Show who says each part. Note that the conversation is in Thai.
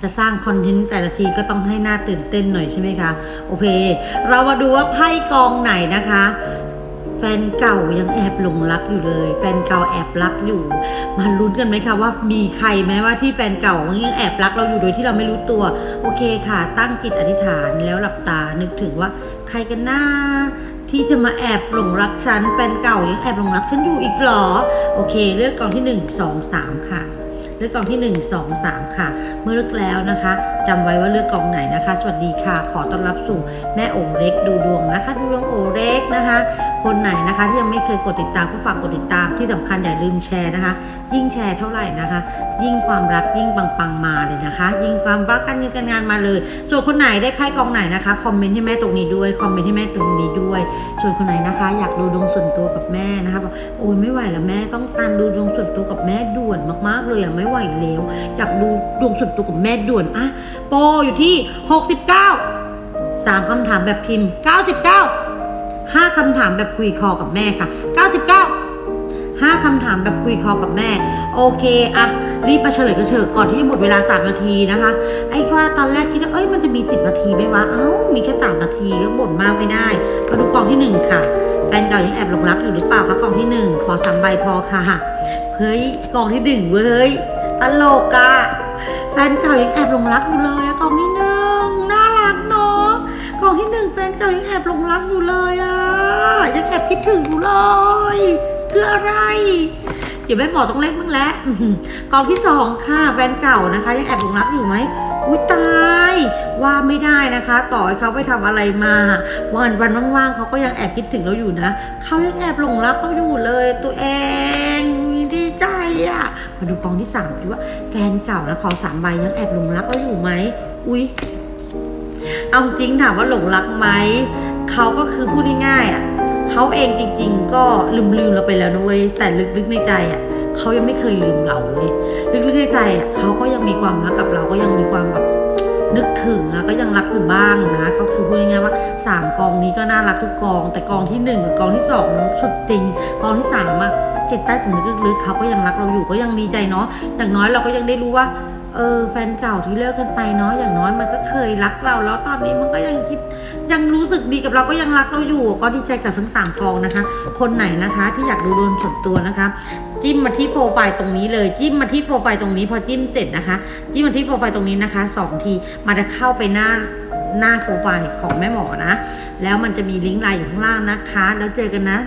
Speaker 1: จะสร้างคอนเทนต์แต่ละทีก็ต้องให้หน้าตื่นเต้นหน่อยใช่ไหมคะ โอเค เรามาดูว่าไพ่กองไหนนะคะ แฟนเก่ายังแอบหลงรักอยู่เลย แฟนเก่าแอบรักอยู่ มาลุ้นกันไหมคะว่ามีใครไหมว่าที่แฟนเก่ายังแอบรักเราอยู่โดยที่เราไม่รู้ตัว โอเคค่ะ ตั้งจิตอธิษฐานแล้วหลับตานึกถึงว่า ใครกันหน้าที่จะมาแอบหลงรักฉันแฟนเก่ายังแอบหลงรักฉันอยู่อีกหรอ โอเค เลือกกองที่ 1 2 3 ค่ะ เลือกกองที่ 1 2 3 ค่ะ เมื่อเลือกแล้วนะคะจำไว้ว่าเลือกกองไหนนะคะ สวัสดีค่ะ ขอต้อนรับสู่แม่โอเล็กดูดวงนะคะ ดูดวงโอเล็กนะคะ คนไหนนะคะที่ยังไม่เคยกดติดตามก็ฝากกดติดตามที่สำคัญอย่าลืมแชร์นะคะ ยิ่งแชร์เท่าไหร่นะคะ ยิ่งความรักยิ่งปังๆมาเลยนะคะ ยิ่งความรักการเงินการงานมาเลย ส่วนคนไหนได้ไพ่กองไหนนะคะคอมเมนต์ให้แม่ตรงนี้ด้วยคอมเมนต์ให้แม่ตรงนี้ด้วย ส่วนคนไหนนะคะ อยากดูดวงส่วนตัวกับแม่นะคะบอกโอ้ยไม่ไหวแล้วแม่ต้องการดูดวงส่วนตัวกับแม่ด่วนมากๆเลยอะไม่ไหวแล้วอยากดูดวงส่วนตัวกับแม่ด่วนอะโปรอยู่ที่ 69สามคำถามแบบพิมพ์ 99ห้าคำถามแบบคุยคอกับแม่ค่ะ 99ห้าคำถามแบบคุยคอกับแม่ โอเคอะรีบมาเฉลยกันเถอะก่อนที่จะหมดเวลา 3 นาทีนะคะ ไอ้ว่าตอนแรกคิดว่าเอ้ยมันจะมีติดนาทีไหมวะ เอ้า มีแค่ 3 นาทีก็บ่นมากไม่ได้มาดูกองที่ 1 ค่ะแฟนเก่ายังแอบหลงรักอยู่หรือเปล่าคะกองที่ 1 ขอสามใบพอค่ะเฮ้ยกองที่หนึ่งเว้ย ตลกอะแฟนเก่ายังแอบหลงรักอยู่เลยอะกองที่หนึ่งน่ารักเนาะกล่องที่หนึ่งแฟนเก่ายังแอบหลงรักอยู่เลยอะยังแอบคิดถึงอยู่เลยคืออะไรเดี๋ยวแม่หมอต้องเล่นบ้างแล้วอื้อหือกองที่สองค่ะแฟนเก่านะคะ ยังแอบหลงรักอยู่ไหมอุ้ยตายว่าไม่ได้นะคะ ต่อให้เขาไปทำอะไรมา วันวันว่างๆเขาก็ยังแอบคิดถึงเราอยู่นะเขายังแอบหลงรักเราอยู่เลย ตัวเองดีใจ อะ มาดูกองที่สามดีว่าแฟนเก่านะขอสามใบยังแอบหลงรักเราอยู่ไหม อุ้ยเอาจริงถามว่าหลงรักไหม เขาก็คือพูดง่ายๆอะ เขาเองจริง ๆ ก็ลืมลืมๆเราไปแล้วนะเว้ย แต่ลึกๆในใจอะเขายังไม่เคยลืมเราเว้ยลึกๆในใจอะเขาก็ยังมีความรักกับเราก็ยังมีความแบบนึกถึงอะก็ยังรักอยู่บ้างนะ ก็คือพูดง่ายๆว่าสามกองนี้ก็น่ารักทุกกอง แต่กองที่หนึ่งกับกองที่สองสุดจริง กองที่สามอะ จิตใต้สำนึกลึกๆเขาก็ยังรักเราอยู่ก็ยังดีใจเนาะอย่างน้อยเราก็ยังได้รู้ว่าเออแฟนเก่าที่เลิกกันไปเนาะอย่างน้อยมันก็เคยรักเรา แล้วตอนนี้มันก็ยังคิดยังรู้สึกดีกับเราก็ยังรักเราอยู่ ก็ดีใจกับทั้งสามกองนะคะ คนไหนนะคะที่อยากดูดวงส่วนตัวนะคะ จิ้มมาที่โปรไฟล์ตรงนี้เลย จิ้มมาที่โปรไฟล์ตรงนี้พอจิ้มเสร็จนะคะ จิ้มมาที่โปรไฟล์ตรงนี้นะคะสองทีมันจะเข้าไปหน้าหน้าโปรไฟล์ของแม่หมอนะ แล้วมันจะมีลิงก์ไลน์อยู่ข้างล่างนะคะ แล้วเจอกันนะ